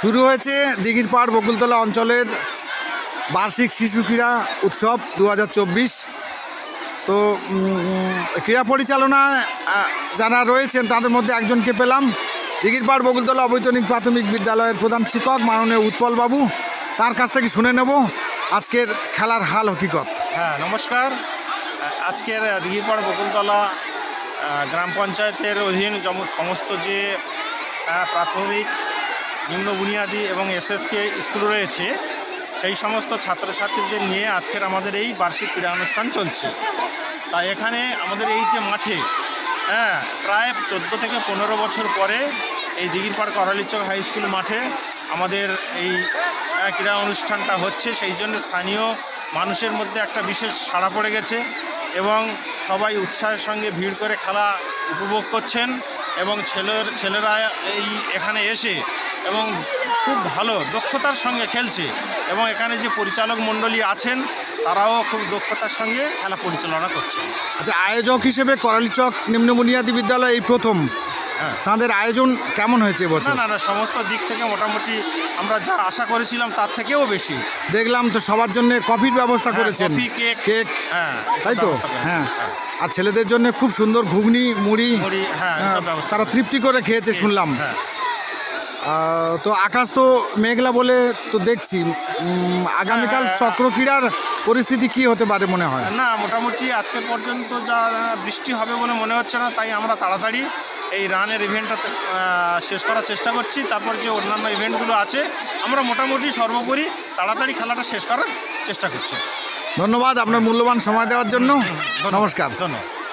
শুরু হয়েছে দিঘির পাড় বকুলতলা অঞ্চলের বার্ষিক শিশু ক্রীড়া উৎসব দু হাজার চব্বিশ। তো ক্রীড়া পরিচালনায় আহ, যারা রয়েছেন তাদের মধ্যে একজনকে পেলাম। দিঘির পাড় বকুলতলা অবৈতনিক প্রাথমিক বিদ্যালয়ের প্রধান শিক্ষক মাননীয় উৎপল বাবু। তার কাছ থেকে শুনে নেব আজকের খেলার হাল হকিকত। হ্যাঁ নমস্কার। আজকের দিঘিপাড় বকুলতলা গ্রাম পঞ্চায়েতের অধীন সমস্ত যে প্রাথমিক নিম্ন বুনিয়াদী এবং এসএসকে স্কুল রয়েছে। সেই সমস্ত ছাত্রছাত্রীদের নিয়ে আজকের আমাদের এই বার্ষিক ক্রীড়া অনুষ্ঠান চলছে। তা এখানে আমাদের এই যে মাঠে হ্যাঁ প্রায় চোদ্দ থেকে পনেরো বছর পরে এই দিঘিরপাড় করালিচক হাই স্কুল মাঠে আমাদের এই ক্রীড়া অনুষ্ঠানটা হচ্ছে। সেই জন্য স্থানীয় মানুষের মধ্যে একটা বিশেষ সাড়া পড়ে গেছে এবং সবাই উৎসাহের সঙ্গে ভিড় করে খেলা উপভোগ করছেন এবং ছেলের, ছেলেরা এই এখানে এসে এবং খুব ভালো দক্ষতার সঙ্গে খেলছে এবং এখানে যে পরিচালক মণ্ডলী আছেন তারাও খুব দক্ষতার সঙ্গে খেলা পরিচালনা করছে আচ্ছা আয়োজক হিসেবে করালিচক নিম্ন বুনিয়াদী বিদ্যালয় এই প্রথম। হ্যাঁ। তাদের আয়োজন কেমন হয়েছে না এবছর না না সমস্ত দিক থেকে মোটামুটি আমরা যা আশা করেছিলাম তার থেকেও বেশি। দেখলাম তো সবার জন্য কফির ব্যবস্থা হ্যাঁ, করেছেন। কেক। কেক হ্যাঁ তাই তো? হ্যাঁ। আর ছেলেদের জন্য খুব সুন্দর ঘুগনি মুড়ি মুড়ি, হ্যাঁ হ্যাঁ, তারা তৃপ্তি করে খেয়েছে শুনলাম। হ্যাঁ। তো আকাশ তো মেঘলা বলে তো দেখছি। আগামীকাল হ্যাঁ। চক্র ক্রীড়ার পরিস্থিতি কি হতে পারে মনে হয়? না মোটামুটি আজকে পর্যন্ত যা বৃষ্টি হবে বলে মনে হচ্ছে না তাই আমরা তাড়াতাড়ি এই রানের ইভেন্টটা শেষ করার চেষ্টা করছি। তারপর যে অন্যান্য ইভেন্টগুলো আছে আমরা মোটামুটি সর্বোপরি তাড়াতাড়ি খেলাটা শেষ করার চেষ্টা করছি। ধন্যবাদ আপনার মূল্যবান সময় দেওয়ার জন্য। নমস্কার। ধন্যবাদ।